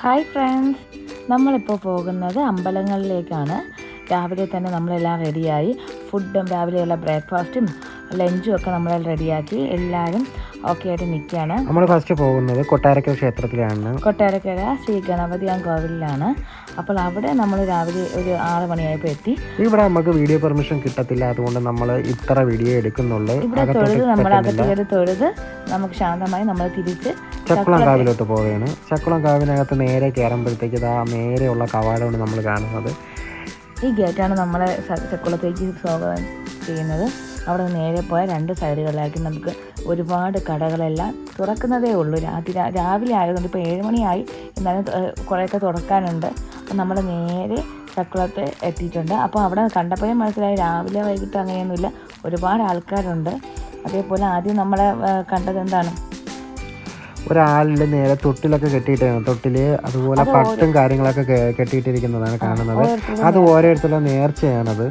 Hi friends നമ്മളിപ്പോൾ പോകുന്നത് അമ്പലങ്ങളിലേക്കാണ്. രാവിലെ തന്നെ നമ്മളെല്ലാം റെഡിയായി ഫുഡും രാവിലെയുള്ള ബ്രേക്ക്ഫാസ്റ്റും ലഞ്ചും ഒക്കെ നമ്മളെല്ലാം റെഡിയാക്കി എല്ലാവരും ഓക്കെ ആയിട്ട് നിൽക്കുകയാണ്. നമ്മൾ ഫസ്റ്റ് പോകുന്നത് കൊട്ടാരക്കര ക്ഷേത്രത്തിലാണ്. കൊട്ടാരക്കര ശ്രീ ഗണപതിയാൻ കോവിലിലാണ്. അപ്പോൾ അവിടെ നമ്മൾ രാവിലെ ഒരു ആറ് മണിയായപ്പോൾ എത്തി. ഇവിടെ നമുക്ക് വീഡിയോ പെർമിഷൻ കിട്ടത്തില്ല അതുകൊണ്ട് നമ്മൾ ഇത്ര വീഡിയോ എടുക്കുന്നുള്ളൂ. ഇവിടെ തൊഴുത് നമ്മൾ അകത്ത് കയറി തൊഴുത് നമുക്ക് ശാന്തമായി നമ്മൾ തിരിച്ച് ചക്കുളം കാവിലോട്ട് പോവുകയാണ്. ചക്കുളം കാവിനകത്ത് നേരെ കയറുമ്പോഴത്തേക്ക് ആ നേരെയുള്ള കവാടമാണ് നമ്മൾ കാണുന്നത്. ഈ ഗേറ്റാണ് നമ്മളെ ചക്കുളത്തേക്ക് സ്വാഗതം ചെയ്യുന്നത്. അവിടെ നേരെ പോയ രണ്ട് സൈഡുകളിലായിട്ട് നമുക്ക് ഒരുപാട് കടകളെല്ലാം തുറക്കുന്നതേ ഉള്ളൂ. രാത്രി രാവിലെ ആയതുകൊണ്ട് ഇപ്പോൾ ഏഴ് മണിയായി. എന്നാലും കുറേയൊക്കെ തുറക്കാനുണ്ട്. അപ്പം നമ്മൾ നേരെ ചക്കുളത്ത് എത്തിയിട്ടുണ്ട്. അപ്പോൾ അവിടെ കണ്ടപ്പോഴേ മനസ്സിലായി രാവിലെ വൈകിട്ട് അങ്ങനെയൊന്നുമില്ല. ഒരുപാട് ആൾക്കാരുണ്ട്. അതേപോലെ ആദ്യം നമ്മളെ കണ്ടത് എന്താണ്? ഒരാളിൽ നേരെ തൊട്ടിലൊക്കെ കെട്ടിയിട്ടാണ്. തൊട്ടിൽ അതുപോലെ പട്ടും കാര്യങ്ങളൊക്കെ കെട്ടിയിട്ടിരിക്കുന്നതാണ് കാണുന്നത്. അത് ഓരോരുത്തരുടെ നേർച്ചയാണത്.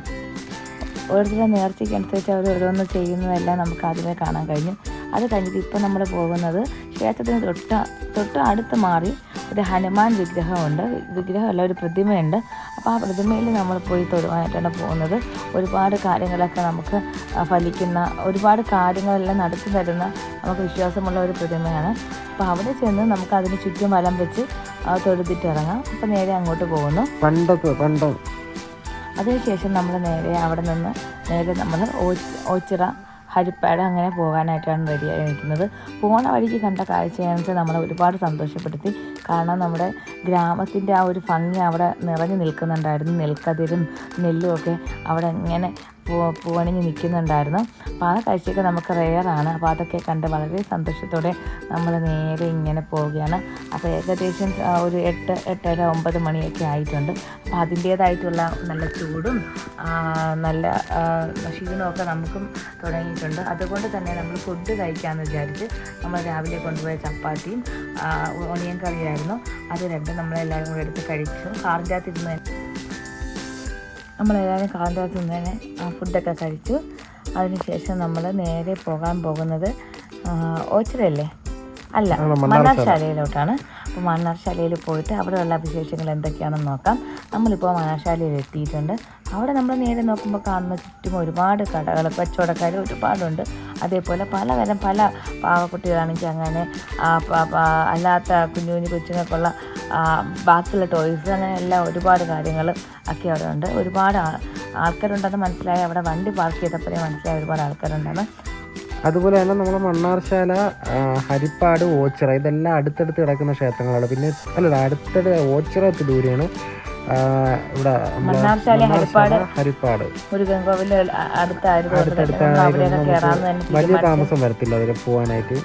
ഓരോരുത്തരുടെ നേർച്ചയ്ക്ക് അനുസരിച്ച് അവർ ഓരോന്ന് ചെയ്യുന്നതെല്ലാം നമുക്ക് ആദ്യമേ കാണാൻ കഴിഞ്ഞു. അത് കഴിഞ്ഞിട്ട് ഇപ്പം നമ്മൾ പോകുന്നത് ക്ഷേത്രത്തിന് തൊട്ട് തൊട്ട് അടുത്ത് മാറി ഒരു ഹനുമാൻ വിഗ്രഹമുണ്ട്. വിഗ്രഹമല്ല ഒരു പ്രതിമയുണ്ട്. അപ്പോൾ ആ പ്രതിമയിൽ നമ്മൾ പോയി തൊടുവാനായിട്ടാണ് പോകുന്നത്. ഒരുപാട് കാര്യങ്ങളൊക്കെ നമുക്ക് ഫലിക്കുന്ന ഒരുപാട് കാര്യങ്ങളെല്ലാം നടത്തി തരുന്ന നമുക്ക് വിശ്വാസമുള്ള ഒരു പ്രതിമയാണ്. അപ്പോൾ അവിടെ ചെന്ന് നമുക്ക് അതിന് ചുറ്റും വലം വെച്ച് തൊഴുതിട്ട് അപ്പോൾ നേരെ അങ്ങോട്ട് പോകുന്നു. പണ്ടത്തെ പണ്ട് അതിനുശേഷം നമ്മൾ നേരെ അവിടെ നിന്ന് നേരെ നമ്മൾ ഓച്ചിറ ഹരിപ്പാട് അങ്ങനെ പോകാനായിട്ടാണ് റെഡിയായി നിൽക്കുന്നത്. പോണ വഴിക്ക് കണ്ട കാഴ്ചയാണെന്ന് നമ്മളെ ഒരുപാട് സന്തോഷപ്പെടുത്തി. കാരണം നമ്മുടെ ഗ്രാമത്തിന്റെ ആ ഒരു ഭംഗി അവിടെ നിറഞ്ഞു നിൽക്കുന്നുണ്ടായിരുന്നു. നെൽക്കതിരും നെല്ലും ഒക്കെ അവിടെ ഇങ്ങനെ പൂവണിഞ്ഞ് നിൽക്കുന്നുണ്ടായിരുന്നു. അപ്പോൾ ആ കാഴ്ചയൊക്കെ നമുക്ക് റെയറാണ് അപ്പോൾ അതൊക്കെ കണ്ട് വളരെ സന്തോഷത്തോടെ നമ്മൾ നേരെ ഇങ്ങനെ പോവുകയാണ്. അപ്പോൾ ഏകദേശം ഒരു എട്ട് എട്ടര ഒമ്പത് മണിയൊക്കെ ആയിട്ടുണ്ട്. അപ്പോൾ അതിന്റേതായിട്ടുള്ള നല്ല ചൂടും നല്ല ക്ഷീണമൊക്കെ നമുക്കും തുടങ്ങിയിട്ടുണ്ട്. അതുകൊണ്ട് തന്നെ നമ്മൾ ഫുഡ് കഴിക്കാമെന്ന് വിചാരിച്ച് നമ്മൾ രാവിലെ കൊണ്ടുപോയ ചപ്പാത്തിയും ഒണിയൻ കറിയായിരുന്നു. അത് രണ്ട് നമ്മളെല്ലാവരും കൂടെ എടുത്ത് കഴിച്ചു. കാറിന്റെ നമ്മളെല്ലാവരും കാറിന്റെ അകത്ത് നിന്ന് തന്നെ ഫുഡൊക്കെ കഴിച്ചു. അതിനുശേഷം നമ്മൾ നേരെ പോകാൻ പോകുന്നത് ഓച്ചിറയല്ലേ അല്ല. മണ്ണാർശാലയിലോട്ടാണ്. അപ്പോൾ മണ്ണാർശാലയിൽ പോയിട്ട് അവിടെയുള്ള വിശേഷങ്ങൾ എന്തൊക്കെയാണെന്ന് നോക്കാം. നമ്മളിപ്പോൾ മണ്ണാർശാലയിൽ എത്തിയിട്ടുണ്ട്. അവിടെ നമ്മൾ നേരെ നോക്കുമ്പോൾ കാണുന്ന ചുറ്റും ഒരുപാട് കടകൾ കച്ചവടക്കാർ ഒരുപാടുണ്ട്. അതേപോലെ പലതരം പല പാവക്കുട്ടികളാണെങ്കിൽ അങ്ങനെ അല്ലാത്ത കുഞ്ഞു കുഞ്ഞു കൊച്ചുങ്ങൾക്കുള്ള ബാക്കിയുള്ള ടോയ്സ് അങ്ങനെ എല്ലാം ഒരുപാട് കാര്യങ്ങൾ ഒക്കെ അവിടെ ഉണ്ട് ഒരുപാട് ആൾക്കാരുണ്ടെന്ന് മനസ്സിലായി. അവിടെ വണ്ടി പാർക്ക് ചെയ്തപ്പോഴേ മനസ്സിലായി ഒരുപാട് ആൾക്കാരുണ്ടെന്ന്. അതുപോലെ തന്നെ നമ്മുടെ മണ്ണാർശാല ഹരിപ്പാട് ഓച്ചിറ ഇതെല്ലാം അടുത്തടുത്ത് കിടക്കുന്ന ക്ഷേത്രങ്ങളാണ്. പിന്നെ അല്ലല്ല അടുത്തടുത്ത് ഓച്ചിറ ഒത്തിരി ദൂരെയാണ്. ഇവിടെ ഹരിപ്പാട് മുരുകൻ കോവിൽ അടുത്തായതുകൊണ്ട് തന്നെ. അടുത്തടുത്ത് നമ്മൾ ആയതുകൊണ്ട് അവിടെയൊക്കെ നമുക്ക് കയറാമെന്ന് തന്നെ വലിയ താമസം വരത്തില്ല അതിൽ പോകാനായിട്ട്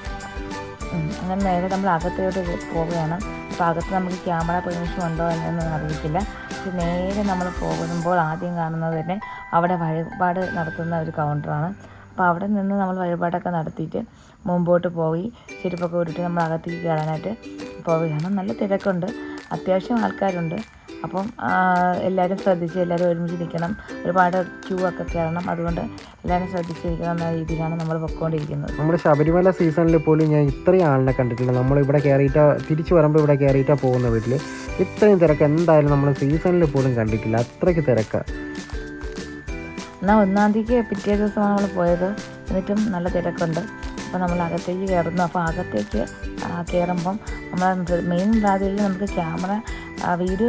അങ്ങനെ നേരെ നമ്മൾ അകത്തോട്ട് പോവുകയാണ്. അപ്പോൾ അകത്ത് നമുക്ക് ക്യാമറ പെർമിഷൻ ഉണ്ടോ എന്നൊന്നും അറിയത്തില്ല. പക്ഷെ നേരെ നമ്മൾ പോകുമ്പോൾ ആദ്യം കാണുന്നത് തന്നെ അവിടെ വഴിപാട് നടത്തുന്ന ഒരു കൗണ്ടറാണ് അപ്പോൾ അവിടെ നിന്ന് നമ്മൾ വഴിപാടൊക്കെ നടത്തിയിട്ട് മുമ്പോട്ട് പോയി. ചെരുപ്പൊക്കെ ഊരിട്ട് നമ്മൾ അകത്തേക്ക് കയറാനായിട്ട് പോവുകയാണ്. നല്ല തിരക്കുണ്ട്. അത്യാവശ്യം ആൾക്കാരുണ്ട്. അപ്പം എല്ലാവരും ശ്രദ്ധിച്ച് എല്ലാവരും ഒരുമിച്ച് നിൽക്കണം. ഒരുപാട് ക്യൂ ഒക്കെ കയറണം. അതുകൊണ്ട് എല്ലാവരും ശ്രദ്ധിച്ചിരിക്കണം എന്ന രീതിയിലാണ് നമ്മൾ പൊയ്ക്കൊണ്ടിരിക്കുന്നത് നമ്മുടെ ശബരിമല സീസണിൽ പോലും ഞാൻ ഇത്രയും ആളിനെ കണ്ടിട്ടില്ല. നമ്മൾ ഇവിടെ കയറിയിട്ടാ തിരിച്ചു വരുമ്പോൾ ഇവിടെ കയറിയിട്ടാ പോകുന്ന വീട്ടിൽ ഇത്രയും തിരക്ക് എന്തായാലും നമ്മൾ സീസണിൽ പോലും കണ്ടിട്ടില്ല. അത്രയ്ക്ക് തിരക്കാണ് എന്നാൽ ഒന്നാം തീയതിക്ക് പിറ്റേ ദിവസമാണ് നമ്മൾ പോയത്. എന്നിട്ടും നല്ല തിരക്കുണ്ട്. അപ്പോൾ നമ്മൾ അകത്തേക്ക് കയറുന്നു. അപ്പോൾ അകത്തേക്ക് കയറുമ്പം നമ്മൾ മെയിൻ ഭാഗത്തിൽ നമുക്ക് ക്യാമറ വീഡിയോ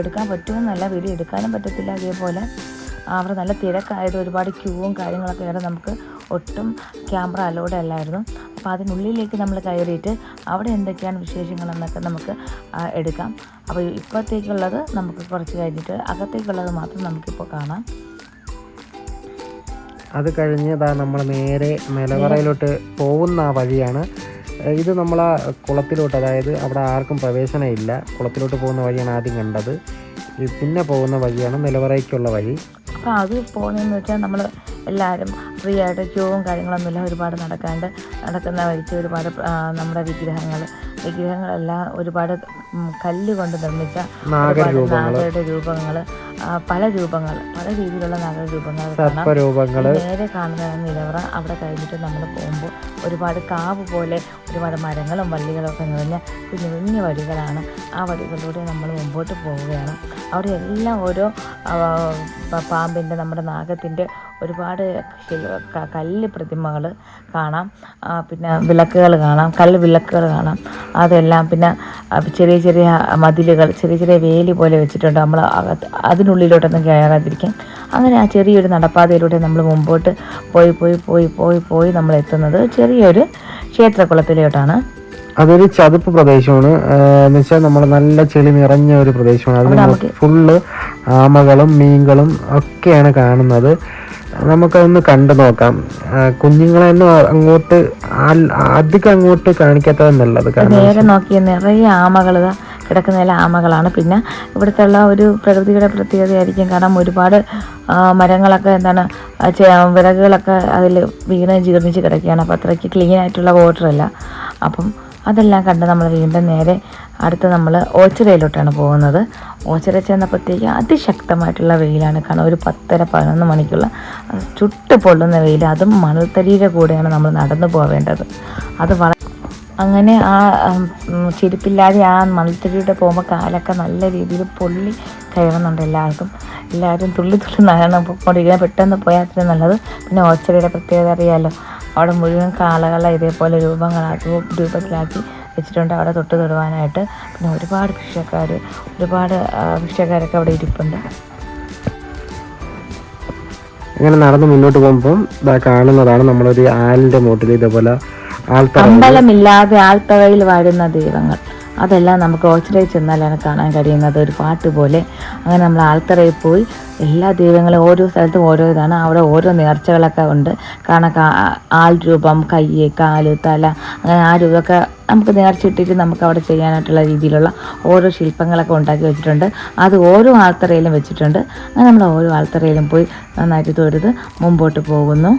എടുക്കാൻ പറ്റുമെന്നല്ല വീഡിയോ എടുക്കാനും പറ്റത്തില്ല അതേപോലെ. അവിടെ നല്ല തിരക്കായത് ഒരുപാട് ക്യൂവും കാര്യങ്ങളൊക്കെ ആയിരുന്നു നമുക്ക് ഒട്ടും ക്യാമറ അലോഡ് അല്ലായിരുന്നു. അപ്പോൾ അതിനുള്ളിലേക്ക് നമ്മൾ കയറിയിട്ട് അവിടെ എന്തൊക്കെയാണ് വിശേഷങ്ങളെന്നൊക്കെ നമുക്ക് എടുക്കാം. അപ്പോൾ ഇപ്പോഴത്തേക്കുള്ളത് നമുക്ക് കുറച്ച് കഴിഞ്ഞിട്ട് അകത്തേക്കുള്ളത് മാത്രം നമുക്കിപ്പോൾ കാണാം. അത് കഴിഞ്ഞ് ഇതാ നമ്മൾ നേരെ മലവറയിലോട്ട് പോകുന്ന ആ വഴിയാണ്. ഇത് നമ്മൾ ആ കുളത്തിലോട്ട് അതായത് അവിടെ ആർക്കും പ്രവേശനം ഇല്ല കുളത്തിലോട്ട് പോകുന്ന വഴിയാണ് ആദ്യം കണ്ടത്. പിന്നെ പോകുന്ന വഴിയാണ് നിലവറയ്ക്കുള്ള വഴി. അപ്പോൾ അത് പോകുന്നതെന്ന് വെച്ചാൽ നമ്മൾ എല്ലാവരും ഫ്രീ ആയിട്ട് ക്യൂവും കാര്യങ്ങളൊന്നുമില്ല ഒരുപാട് നടക്കാണ്ട് നടക്കുന്ന വഴിക്ക് ഒരുപാട് നമ്മുടെ വിഗ്രഹങ്ങൾ. വിഗ്രഹങ്ങളെല്ലാം ഒരുപാട് കല്ല് കൊണ്ട് നിർമ്മിച്ച നാഗരുടെ രൂപങ്ങൾ പല രൂപങ്ങൾ പല രീതിയിലുള്ള നാഗരൂപങ്ങൾ നേരെ കാണുന്ന നിലവറ അവിടെ കഴിഞ്ഞിട്ട് നമ്മൾ പോകുമ്പോൾ ഒരുപാട് കാവ് പോലെ ഒരുപാട് മരങ്ങളും വള്ളികളും ഒക്കെ നിറഞ്ഞ കുഞ്ഞു കുഞ്ഞു വഴികളാണ് ആ വഴികളിലൂടെ നമ്മൾ മുമ്പോട്ട് പോവുകയാണ്. അവിടെ എല്ലാം ഓരോ പാമ്പിന്റെ നമ്മുടെ നാഗത്തിന്റെ ഒരുപാട് കല്ല് പ്രതിമകൾ കാണാം. പിന്നെ വിളക്കുകൾ കാണാം. കല്ല് വിളക്കുകൾ കാണാം. അതെല്ലാം പിന്നെ ചെറിയ ചെറിയ മതിലുകൾ ചെറിയ ചെറിയ വേലി പോലെ വെച്ചിട്ടുണ്ട്. നമ്മൾ അതിനുള്ളിലോട്ടൊന്നും കയറാതിരിക്കാൻ അങ്ങനെ ആ ചെറിയൊരു നടപ്പാതയിലൂടെ നമ്മൾ മുമ്പോട്ട് പോയി പോയി പോയി പോയി പോയി നമ്മൾ എത്തുന്നത് ചെറിയൊരു ക്ഷേത്രക്കുളത്തിലോട്ടാണ് അതൊരു ചതുപ്പ് പ്രദേശമാണ്. എന്ന് വെച്ചാൽ നമ്മൾ നല്ല ചെളി നിറഞ്ഞ ഒരു പ്രദേശമാണ്. അതിൽ ഫുള്ള് ആമകളും മീങ്കളും ഒക്കെയാണ് കാണുന്നത്. നമുക്കതൊന്ന് കണ്ടു നോക്കാം. കുഞ്ഞുങ്ങളെ അങ്ങോട്ട് അധികം അങ്ങോട്ട് കാണിക്കാത്തത് നല്ലത്. നേരെ നോക്കിയ നിറയെ ആമകൾ കിടക്കുന്ന ആമകളാണ്. പിന്നെ ഇവിടുത്തെ ഉള്ള ഒരു പ്രകൃതിയുടെ പ്രത്യേകതയായിരിക്കും കാരണം ഒരുപാട് മരങ്ങളൊക്കെ എന്താണ് വിറകുകളൊക്കെ അതിൽ വീണ് ജീർണിച്ച് കിടക്കുകയാണ്. അപ്പോൾ അത്രയ്ക്ക് ക്ലീൻ ആയിട്ടുള്ള വാട്ടർ അല്ല. അപ്പം അതെല്ലാം കണ്ട് നമ്മൾ വീണ്ടും നേരെ അടുത്ത് നമ്മൾ ഓച്ചിറയിലോട്ടാണ് പോകുന്നത്. ഓച്ചിറ ചെന്നപ്പോഴത്തേക്ക് അതിശക്തമായിട്ടുള്ള വെയിലാണ്. കാരണം ഒരു പത്തര പതിനൊന്ന് മണിക്കുള്ള ചുട്ട് പൊള്ളുന്ന വെയിൽ അതും മണൽത്തരിയുടെ കൂടെയാണ് നമ്മൾ നടന്നു പോവേണ്ടത്. അത് വള അങ്ങനെ ആ ചെരുപ്പില്ലാതെ ആ മണൽത്തരിയുടെ പോകുമ്പോൾ കാലൊക്കെ നല്ല രീതിയിൽ പൊള്ളി കയറുന്നുണ്ട് എല്ലാവർക്കും. എല്ലാവരും തുള്ളി തുള്ളി നടണം കൊണ്ടിരിക്കുന്നത് പെട്ടെന്ന് പോയാൽ അത്രയും നല്ലത്. പിന്നെ ഓച്ചിറയുടെ പ്രത്യേകത അറിയാമല്ലോ അവിടെ മുഴുവൻ കാളകളെ ഇതേപോലെ രൂപങ്ങളാക്കി രൂപത്തിലാക്കി വെച്ചിട്ടുണ്ട്. അവിടെ തൊട്ട് തൊടുവാനായിട്ട് പിന്നെ ഒരുപാട് ഭിക്ഷക്കാർ ഒരുപാട് ഭിക്ഷക്കാരൊക്കെ അവിടെ ഇരിപ്പുണ്ട്. ഇങ്ങനെ നടന്ന് മുന്നോട്ട് പോകുമ്പം ഇതാ കാണുന്നതാണ് നമ്മളൊരു ആലിന്റെ മൂട്ടിൽ ഇതേപോലെ അമ്പലമില്ലാതെ ആൽത്തവയിൽ വാഴുന്ന ദൈവങ്ങൾ. അതെല്ലാം നമുക്ക് ഓച്ചിറയിൽ ചെന്നാലാണ് കാണാൻ കഴിയുന്നത്. ഒരു പാട്ട് പോലെ. അങ്ങനെ നമ്മൾ ആൽത്തറയിൽ പോയി എല്ലാ ദൈവങ്ങളും ഓരോ സ്ഥലത്തും ഓരോ ഇതാണ് അവിടെ ഓരോ നേർച്ചകളൊക്കെ ഉണ്ട്. കാരണം ആൾ രൂപം കൈ കാൽ തല അങ്ങനെ ആ രൂപമൊക്കെ നമുക്ക് നേർച്ച ഇട്ടിട്ട് നമുക്ക് അവിടെ ചെയ്യാനായിട്ടുള്ള രീതിയിലുള്ള ഓരോ ശില്പങ്ങളൊക്കെ ഉണ്ടാക്കി വെച്ചിട്ടുണ്ട്. അത് ഓരോ ആൾത്തറയിലും വെച്ചിട്ടുണ്ട്. അങ്ങനെ നമ്മൾ ഓരോ ആൾത്തറയിലും പോയി നന്നായിട്ട് തൊഴുത് മുമ്പോട്ട് പോകുന്നു.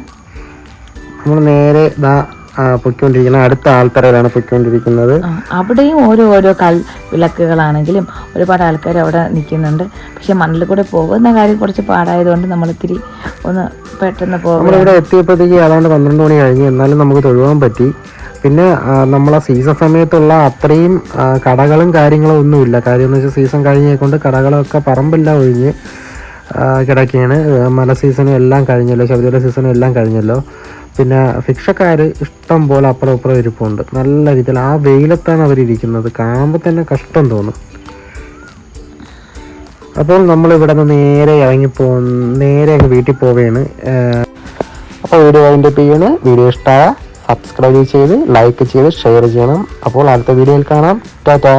നമ്മൾ നേരെ ഇതാ ആ, പൊയ്ക്കൊണ്ടിരിക്കുന്ന അടുത്ത ആൾത്തറയിലാണ് പൊയ്ക്കൊണ്ടിരിക്കുന്നത്. അവിടെയും ഓരോ ഓരോ കൽ വിളക്കുകളാണെങ്കിലും ഒരുപാട് ആൾക്കാർ അവിടെ നിൽക്കുന്നുണ്ട്. പക്ഷെ മണ്ണിൽ കൂടെ പോകുന്ന കാര്യം കുറച്ച് പാടായതുകൊണ്ട് നമ്മൾ ഇത്തിരി ഒന്ന് പെട്ടെന്ന് പോകും നമ്മളിവിടെ എത്തിയപ്പോഴത്തേക്ക് ഏതാണ്ട് പന്ത്രണ്ട് മണി കഴിഞ്ഞു. എന്നാലും നമുക്ക് തൊഴുവാൻ പറ്റി. പിന്നെ ആ, നമ്മളെ സീസൺ സമയത്തുള്ള അത്രയും കടകളും കാര്യങ്ങളും ഒന്നുമില്ല. കാര്യം എന്ന് വെച്ചാൽ സീസൺ കഴിഞ്ഞേക്കൊണ്ട് കടകളൊക്കെ പറമ്പെല്ലാം ഒഴിഞ്ഞ് കിടക്കുകയാണ്. മല സീസണും എല്ലാം കഴിഞ്ഞല്ലോ. ശബരിമല സീസണും എല്ലാം കഴിഞ്ഞല്ലോ. പിന്നെ ഭിക്ഷക്കാർ ഇഷ്ടം പോലെ അപ്പുറം അപ്പുറം ഇരിപ്പുണ്ട്. നല്ല രീതിയിൽ ആ വെയിലത്താണ് അവരിരിക്കുന്നത് കാണുമ്പോൾ തന്നെ കഷ്ടം തോന്നും. അപ്പോൾ നമ്മൾ ഇവിടെ നിന്ന് നേരെ ഇറങ്ങി പോ നേരെ വീട്ടിൽ പോവുകയാണ്. അപ്പോൾ വീഡിയോ അതിന്റെ ചെയ്യണ്. വീഡിയോ ഇഷ്ടമായ സബ്സ്ക്രൈബ് ചെയ്ത് ലൈക്ക് ചെയ്ത് ഷെയർ ചെയ്യണം. അപ്പോൾ അടുത്ത വീഡിയോയിൽ കാണാം. ടാറ്റാ.